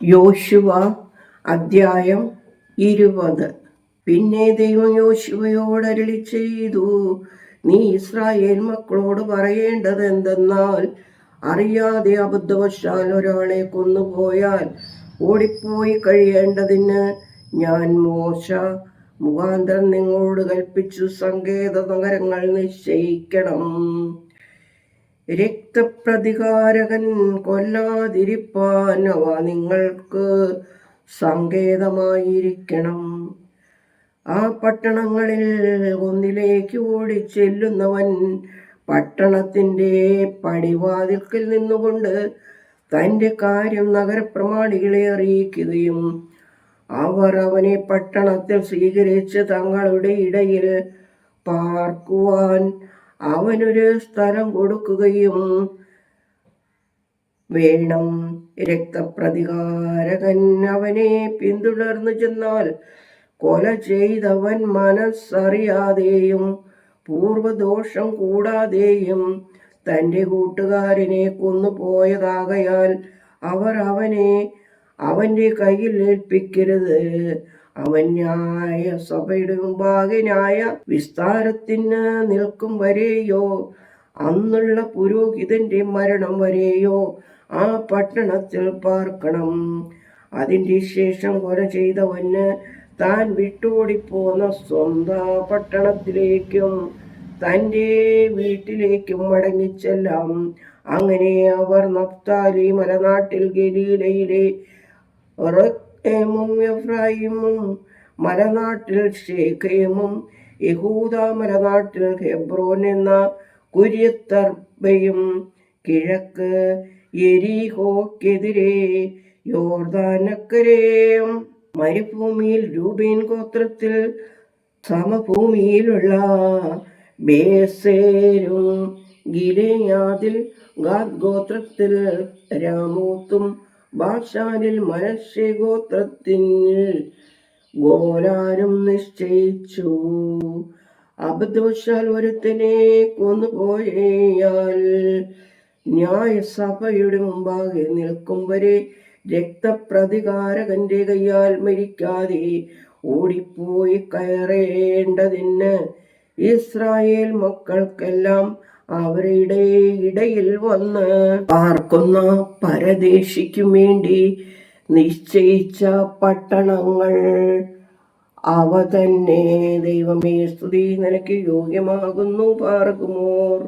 യോശുവ അദ്ധ്യായം ഇരുപത്. പിന്നെ ദൈവം യോശുവയോട് അരുളി ചെയ്തു നീ ഇസ്രായേൽ മക്കളോട് പറയേണ്ടത് എന്തെന്നാൽ അറിയാതെ അബദ്ധവശാൽ ഒരാളെ കൊന്നുപോയാൽ ഓടിപ്പോയി കഴിയേണ്ടതിന് ഞാൻ മോശ മുഖാന്തരം നിങ്ങളോട് കൽപ്പിച്ചു സങ്കേത നഗരങ്ങൾ നിശ്ചയിക്കണം. രക്തപ്രതികാരകൻ കൊല്ലാതിരിപ്പാൻ അവ നിങ്ങൾക്ക് സങ്കേതമായിരിക്കണം. ആ പട്ടണങ്ങളിൽ ഒന്നിലേക്ക് ഓടിച്ചെല്ലുന്നവൻ പട്ടണത്തിന്റെ പടിവാതിൽക്കിൽ നിന്നുകൊണ്ട് തന്റെ കാര്യം നഗരപ്രമാണികളെ അറിയിക്കുകയും അവർ അവനെ പട്ടണത്തിൽ സ്വീകരിച്ച് തങ്ങളുടെ ഇടയിൽ പാർക്കുവാൻ അവനൊരു സ്ഥലം കൊടുക്കുകയും വേണം. രക്തപ്രതികാരകൻ അവനെ പിന്തുടർന്നു ചെന്നാൽ കൊല ചെയ്തവൻ മനസ്സറിയാതെയും പൂർവദോഷം കൂടാതെയും തന്റെ കൂട്ടുകാരനെ കൊന്നുപോയതാകയാൽ അവർ അവനെ അവന്റെ കയ്യിൽ ഏൽപ്പിക്കരുത്. അവൻ ന്യായ സഭയുടെ മുമ്പാകെ ന്യായ വിസ്താരത്തിന് നിൽക്കും വരെയോ? അന്നുള്ള പുരോഹിതന്റെ മരണം വരെയോ? ആ പട്ടണത്തിൽ പാർക്കണം. അതിന്റെ ശേഷം കൊല ചെയ്തവന് താൻ വിട്ടോടിപ്പോന്ന സ്വന്തം പട്ടണത്തിലേക്കും തന്റെ വീട്ടിലേക്കും മടങ്ങിച്ചെല്ലാം. അങ്ങനെ അവർ നഫ്താലി മലനാട്ടിൽ ഗലീലയിലെ റേമും എഫ്രായിമും മലനാട്ടിൽ ഷേഖേമും യഹൂദ മലനാട്ടിൽ ഹെബ്രോൻ എന്ന കുര്യത്തർബയും കിഴക്ക് എരിഹോക്കെതിരെ യോർദാനക്കരേയും മരുഭൂമിയിൽ രൂപീൻ ഗോത്രത്തിൽ സമഭൂമിയിലുള്ള ബേസേരും ഗിലയാദിൽ ഗാദ് ഗോത്രത്തിൽ രാമൂത്തും ബാഷാനിൽ മനശ്ശേഗോത്രത്തിൽ ഗോരാരും നിശ്ചയിച്ചു. അബദ്ധവശാൽ ഒരുത്തനെ കൊന്നുപോയാൽ ന്യായസഭയുടെ മുമ്പാകെ നിൽക്കും വരെ രക്തപ്രതികാരകന്റെ കയ്യാൽ മരിക്കാതെ ഓടിപ്പോയി കയറേണ്ടതിന് ഇസ്രായേൽ മക്കൾക്കെല്ലാം അവരുടെ ഇടയിൽ വന്ന് പാർക്കുന്ന പരദേശിക്കും വേണ്ടി നിശ്ചയിച്ച പട്ടണങ്ങൾ അവ തന്നെ. ദൈവമേ സ്തുതി. നിനക്ക് യോഗ്യമാകുന്നു പാർക്കുമോർ